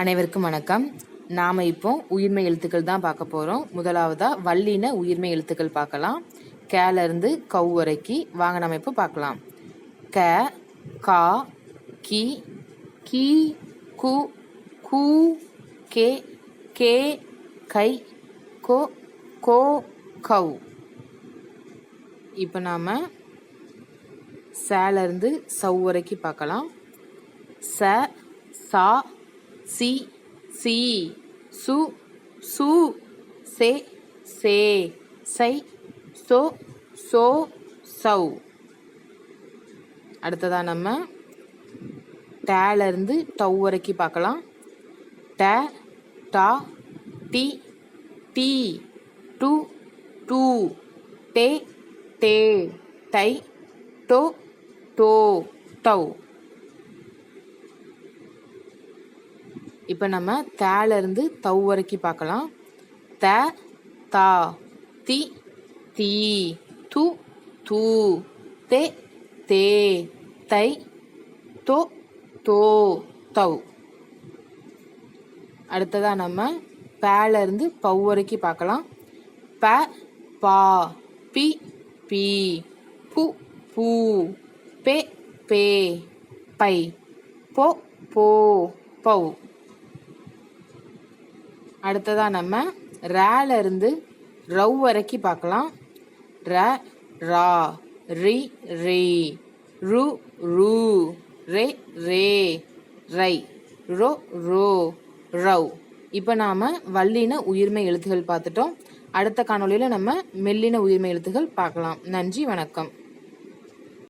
அனைவருக்கும் வணக்கம். நாம் இப்போ உயிர்மை எழுத்துக்கள் தான் பார்க்க போகிறோம் முதலாவதாக வல்லின உயிர்மை எழுத்துக்கள் பார்க்கலாம். கேல இருந்து கவ் வரைக்கு. வாங்க நம்ம இப்போ பார்க்கலாம். க கா கி கி கு கூ கே கே கை கோ கோ கவ் இப்போ நாம் சேலருந்து சவ் வரைக்கும் பார்க்கலாம். ச சா சி சி சு சு சே சே சை சோ சோ சௌ. அடுத்ததாக நம்ம டேல இருந்து டவ் வரைக்கும் பார்க்கலாம். ட டா டி டி டு டூ டே டே டை டோ டோ டவ். இப்போ நம்ம தேலேருந்து தௌ தவ் வரைக்கும் பார்க்கலாம் த தா தி தீ து தூ தே தே தை தோ தோ தவ். அடுத்ததாக நம்ம பேலேருந்து பௌ பவ் வரைக்கும் பார்க்கலாம் ப பா பி பி பு பூ பே பே பை போ போ பௌ அடுத்ததாக நம்ம ரேலேருந்து ரவ் வரைக்கும் பார்க்கலாம். ர ரா ரி ரே. ரு ரு. ரே ரே. ரை. ரோ ரோ. ரவ். இப்போ நாம் வல்லின உயிர்மை எழுத்துகள் பார்த்துட்டோம். அடுத்த காணொலியில் நம்ம மெல்லின உயிர்மை எழுத்துகள் பார்க்கலாம். நன்றி வணக்கம்.